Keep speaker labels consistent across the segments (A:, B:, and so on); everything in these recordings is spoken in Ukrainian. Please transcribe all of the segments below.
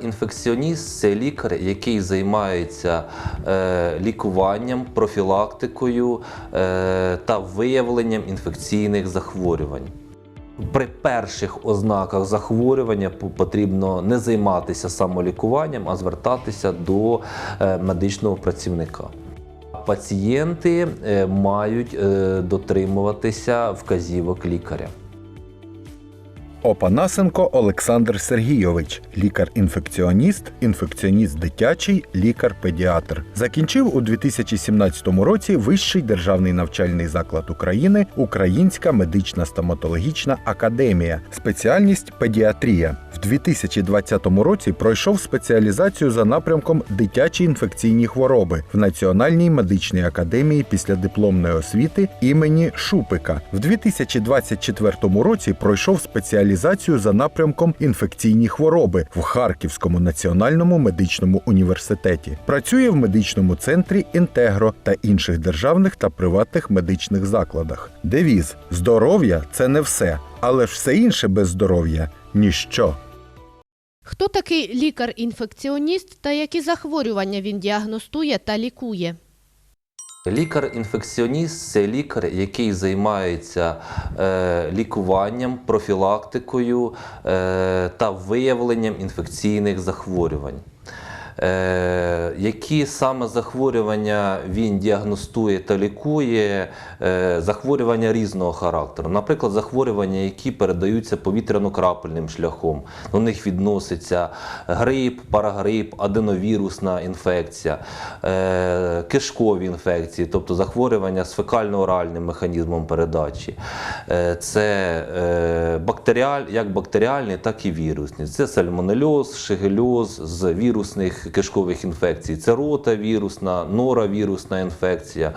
A: Інфекціоніст це лікар, який займається е, лікуванням, профілактикою е, та виявленням інфекційних захворювань. При перших ознаках захворювання потрібно не займатися самолікуванням, а звертатися до е, медичного працівника. Пацієнти е, мають е, дотримуватися вказівок лікаря.
B: Опанасенко Олександр Сергійович, лікар-інфекціоніст, інфекціоніст дитячий, лікар-педіатр. Закінчив у 2017 році Вищий державний навчальний заклад України Українська медична стоматологічна академія, спеціальність педіатрія. В 2020 році пройшов спеціалізацію за напрямком дитячі інфекційні хвороби в Національній медичній академії післядипломної освіти імені Шупика. В 2024 році пройшов спеціалізацію за напрямком інфекційні хвороби в Харківському національному медичному університеті. Працює в медичному центрі Інтегро та інших державних та приватних медичних закладах. Девіз здоров'я це не все, але ж все інше без здоров'я ніщо.
C: Хто такий лікар-інфекціоніст та які захворювання він діагностує та лікує?
A: Лікар-інфекціоніст це лікар, який займається е, лікуванням, профілактикою е, та виявленням інфекційних захворювань. Е, які саме захворювання він діагностує та лікує, е, захворювання різного характеру. Наприклад, захворювання, які передаються повітряно-крапельним шляхом. До них відноситься грип, парагрип, аденовірусна інфекція, е, кишкові інфекції, тобто захворювання з фекально-оральним механізмом передачі. Це бактеріаль, як бактеріальні, так і вірусні. Це сальмонельоз, шигельоз з вірусних кишкових інфекцій. Це ротавірусна, норавірусна інфекція,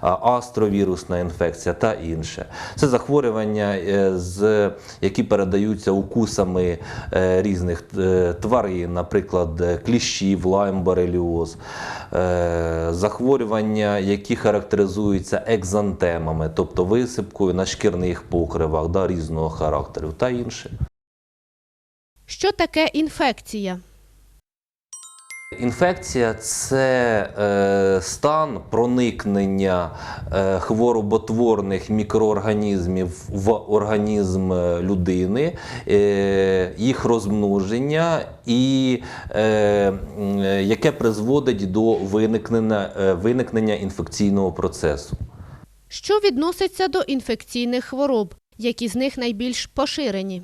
A: астровірусна інфекція та інше. Це захворювання, е, які передаються укусами е, різних е, тварин, наприклад, кліщів, лаймбореліоз, захворювання, які характеризуються екзантемами, тобто висипкою на шкірних покривах да, різного характеру та інше.
C: Що таке інфекція?
A: Інфекція це е, стан проникнення е, хвороботворних мікроорганізмів в організм е, людини, їх розмноження, і яке призводить до виникнення, виникнення інфекційного процесу.
C: Що відноситься до інфекційних хвороб? Які з них найбільш поширені?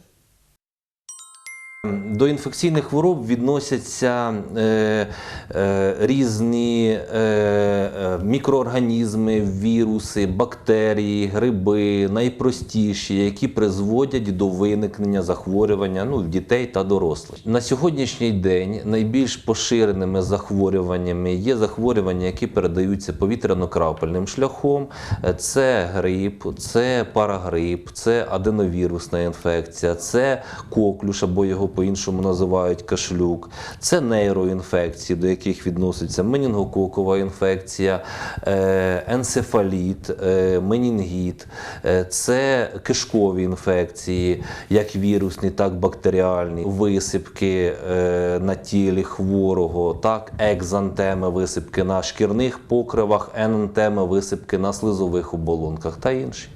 A: До інфекційних хвороб відносяться е, е, різні е, е, мікроорганізми, віруси, бактерії, гриби, найпростіші, які призводять до виникнення захворювання ну, в дітей та дорослих. На сьогоднішній день найбільш поширеними захворюваннями є захворювання, які передаються повітряно-крапельним шляхом. Це грип, це парагрип, це аденовірусна інфекція, це коклюш або його по-іншому називають кашлюк, це нейроінфекції, до яких відноситься менінгококова інфекція, е, енцефаліт, е, менінгіт, е, це кишкові інфекції, як вірусні, так бактеріальні, висипки на тілі хворого, так, екзантеми, висипки на шкірних покривах, енантеми, висипки на слизових оболонках та інші.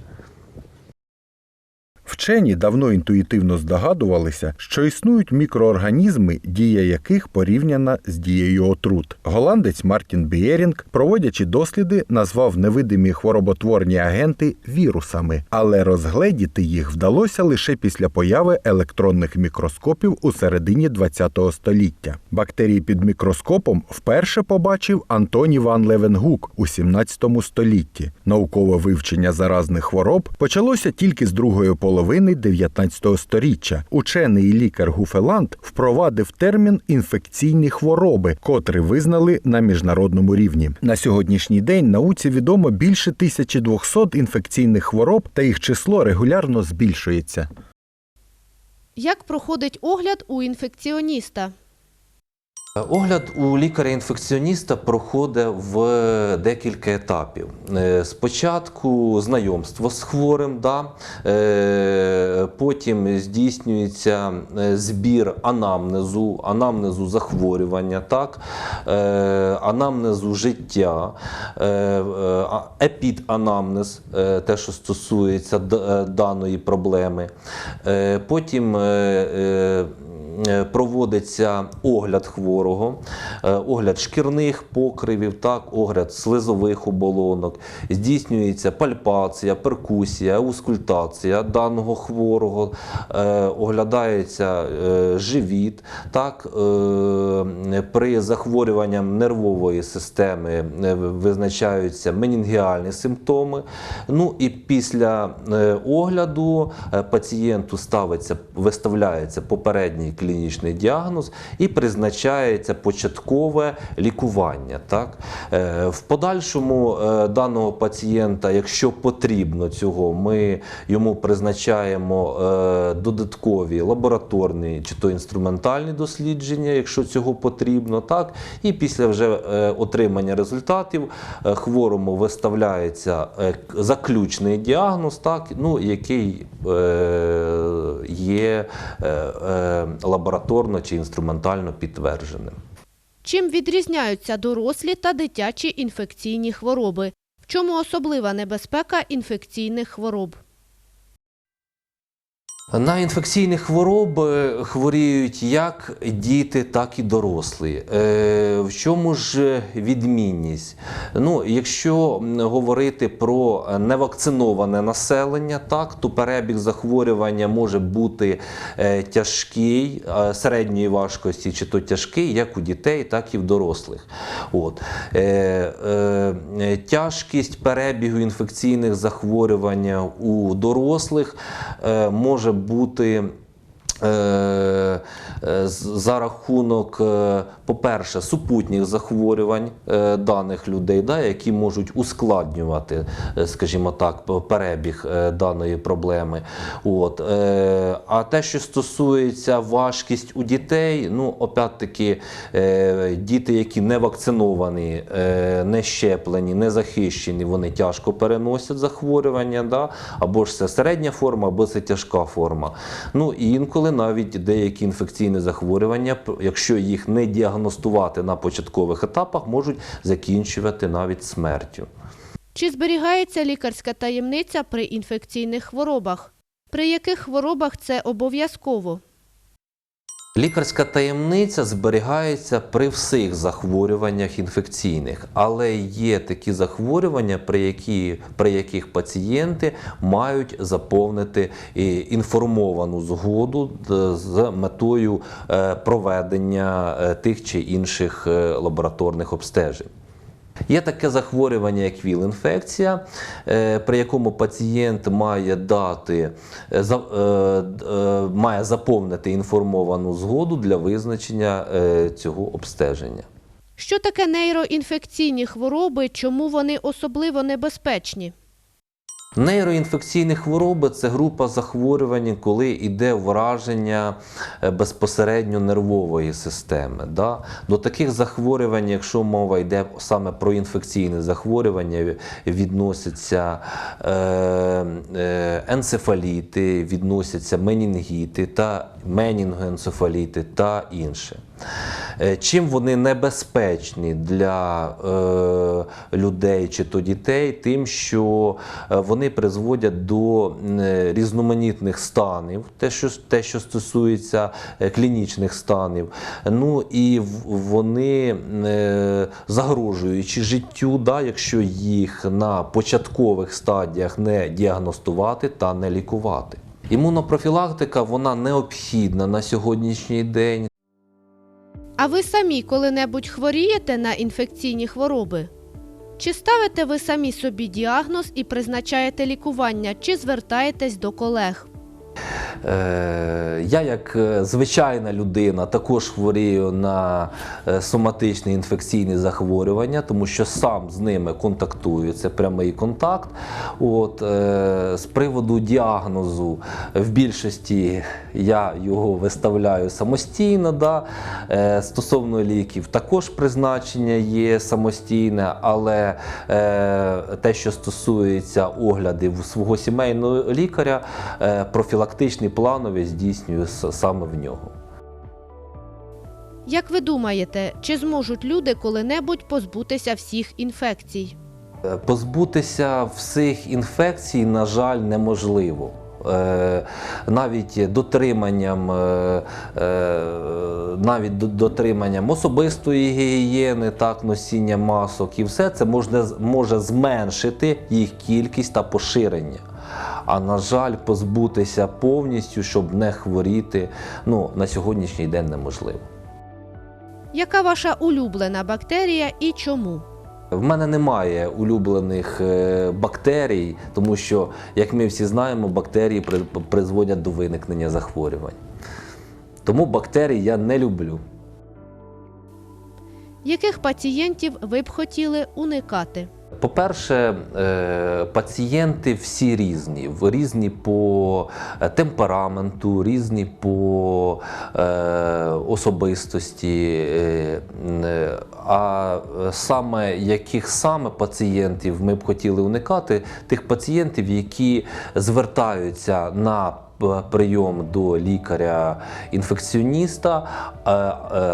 B: Вчені давно інтуїтивно здогадувалися, що існують мікроорганізми, дія яких порівняна з дією отрут. Голландець Мартін Бієрінг, проводячи досліди, назвав невидимі хвороботворні агенти вірусами, але розгледіти їх вдалося лише після появи електронних мікроскопів у середині ХХ століття. Бактерії під мікроскопом вперше побачив Антоні Ван Левенгук у 17 столітті. Наукове вивчення заразних хвороб почалося тільки з другої половини 19 століття. Учений лікар Гуфеланд впровадив термін інфекційні хвороби, котрий визнали на міжнародному рівні. На сьогоднішній день науці відомо більше 1200 інфекційних хвороб, та їх число регулярно збільшується.
C: Як проходить огляд у інфекціоніста?
A: Огляд у лікаря-інфекціоніста проходить в декілька етапів. Е, Спочатку знайомство з хворим, да? е, потім здійснюється е, збір анамнезу, анамнезу захворювання, так? е, анамнезу життя, е, е, епіданамнез, е, те, що стосується е, даної проблеми. Е, Потім е, е, Е, проводиться огляд хворого, е, огляд шкірних покривів, так, огляд слизових оболонок, здійснюється пальпація, перкусія, аускультація даного хворого, е, оглядається е, живіт. Так, е, при захворюванні нервової системи е, визначаються менінгіальні симптоми. Ну і після е, огляду е, пацієнту ставиться, виставляється попередній клінічний діагноз і призначається початкове лікування. Так? Е, В подальшому е, даного пацієнта, якщо потрібно цього, ми йому призначаємо е, додаткові лабораторні чи то інструментальні дослідження, якщо цього потрібно. Так? І після вже отримання результатів хворому виставляється заключний діагноз, так? Ну, який є е, лабораторно чи інструментально підтвердженим.
C: Чим відрізняються дорослі та дитячі інфекційні хвороби? В чому особлива небезпека інфекційних хвороб?
A: На інфекційні хвороби хворіють як діти, так і дорослі. Е, в чому ж відмінність? Ну, якщо говорити про невакциноване населення, так, то перебіг захворювання може бути е, тяжкий, е, середньої важкості, чи то тяжкий, як у дітей, так і в дорослих. От. Тяжкість перебігу інфекційних захворювань у дорослих може. Е, е, За рахунок, е, по-перше, супутніх захворювань е, даних людей, які можуть ускладнювати, е, скажімо так, перебіг е, даної проблеми. От. А те, що стосується важкість у дітей, ну, опять-таки, е, діти, які не вакциновані, не щеплені, не захищені, вони тяжко переносять захворювання, да? або ж це середня форма, або це тяжка форма. Ну і інколи навіть деякі інфекційні захворювання, якщо їх не діагностувати на початкових етапах, можуть закінчувати навіть смертю.
C: Чи зберігається лікарська таємниця при інфекційних хворобах? При яких хворобах це обов'язково?
A: Лікарська таємниця зберігається при всіх захворюваннях інфекційних, але є такі захворювання, при, які, при яких пацієнти мають заповнити е, інформовану згоду з метою е, проведення е, тих чи інших е, лабораторних обстежень. Є таке захворювання, як ВІЛ-інфекція, е, при якому пацієнт має дати, е, е, має заповнити інформовану згоду для визначення цього обстеження.
C: Що таке нейроінфекційні хвороби? Чому вони особливо небезпечні?
A: Нейроінфекційні хвороби це група захворювань, коли йде враження е, безпосередньо нервової системи. Да? До таких захворювань, якщо мова йде саме про інфекційне захворювання, відносяться е, е, енцефаліти, відносяться менінгіти та менінгоенцефаліти та інше. Е, Чим вони небезпечні для е, людей чи то дітей, тим, що е, вони призводять до е, різноманітних станів, те, що, те, що стосується клінічних станів. Ну і вони е, загрожуючи життю, да, якщо їх на початкових стадіях не діагностувати та не лікувати. Імунопрофілактика вона необхідна на сьогоднішній день.
C: А ви самі коли-небудь хворієте на інфекційні хвороби? Чи ставите ви самі собі діагноз і призначаєте лікування, чи звертаєтесь до колег?
A: Е, Я, як е, звичайна людина, також хворію на е, соматичні інфекційні захворювання, тому що сам з ними контактую. Це прямий контакт. От, з приводу діагнозу, в більшості я його виставляю самостійно. Да? Стосовно ліків, також призначення є самостійне, але те, що стосується оглядів свого сімейного лікаря, е, планові здійснюю саме в нього.
C: Як ви думаєте, чи зможуть люди коли-небудь позбутися всіх інфекцій?
A: Е, Позбутися всіх інфекцій, на жаль, неможливо. Е, Навіть дотриманням, е, навіть дотриманням особистої гігієни, так, носіння масок і все це можна, може зменшити їх кількість та поширення. А на жаль, позбутися повністю, щоб не хворіти, ну, на сьогоднішній день неможливо.
C: Яка ваша улюблена бактерія і чому?
A: В мене немає улюблених е, бактерій, тому що, як ми всі знаємо, бактерії призводять до виникнення захворювань. Тому бактерій я не люблю.
C: Яких пацієнтів ви б хотіли уникати?
A: По-перше, е, пацієнти всі різні, різні по е, темпераменту, різні по е, особистості. А саме яких саме пацієнтів ми б хотіли уникати, тих пацієнтів, які звертаються на прийом до лікаря-інфекціоніста, е, е,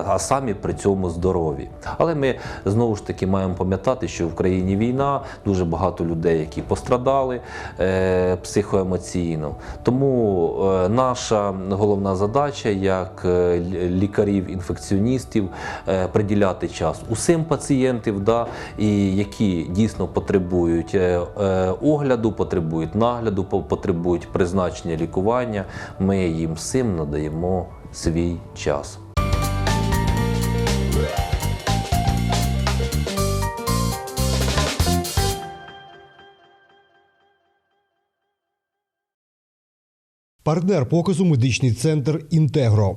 A: а самі при цьому здорові. Але ми знову ж таки маємо пам'ятати, що в країні війна, дуже багато людей, які пострадали е, психоемоційно. Тому е, наша головна задача як е, лікарів-інфекціоністів е, приділяти час усім пацієнтам, да, і які дійсно потребують е, е, огляду, потребують нагляду, потребують призначення лікування. Ми їм всім надаємо свій час.
D: Партнер показу медичний центр Інтегро.